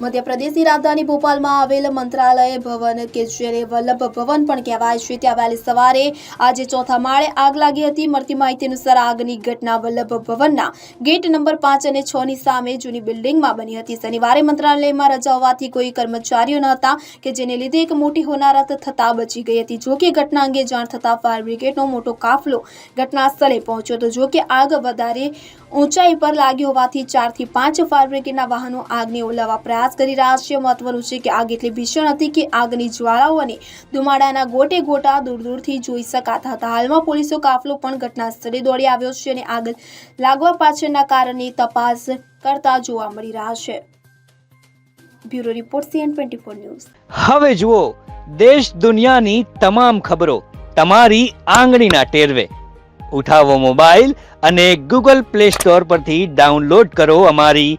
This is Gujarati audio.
મધ્યપ્રદેશની રાજધાની ભોપાલમાં આવેલ મંત્રાલય ભવન કે જેને વલ્લભ ભવન પણ કહેવાય છે, ત્યાં વહેલી સવારે આજે ચોથા માળે આગ લાગી હતી. મળતી માહિતી અનુસાર આગની ઘટના વલ્લભ ભવનના ગેટ નંબર પાંચ અને છ ની સામે જૂની બિલ્ડિંગમાં બની હતી. શનિવારે મંત્રાલયમાં રજા હોવાથી કોઈ કર્મચારીઓ ન હતા કે જેને લીધે એક મોટી હોનારત થતા બચી ગઈ હતી. જોકે ઘટના અંગે જાણ થતાં ફાયર બ્રિગેડનો મોટો કાફલો ઘટના સ્થળે પહોંચ્યો હતો. જોકે આગ વધારે ઊંચાઈ પર લાગી હોવાથી ચારથી પાંચ ફાયર બ્રિગેડના વાહનો આગને ઓલાવવા પ્રયાસ કરી રહ્યા મહત્વનું છે કે આગ એટલી ભીષણ હતી કે આગની જ્વાળાઓ અને ધુમાડાના ગોટે ગોટા દૂર દૂરથી જોઈ શકાતા હતા. હાલમાં પોલીસો કાફલો પણ ઘટના દોડી આવ્યો છે અને આગ લાગવા પાછળના કારણે તપાસ કરતા જોવા મળી રહ્યા છે. Bureau report CN twenty four news. હવે જુઓ, દેશ દુનિયાની તમામ ખબરો તમારી આંગળીના ટેરવે. ઉઠાવો મોબાઈલ અને ગૂગલ પ્લે સ્ટોર પરથી ડાઉનલોડ કરો અમારી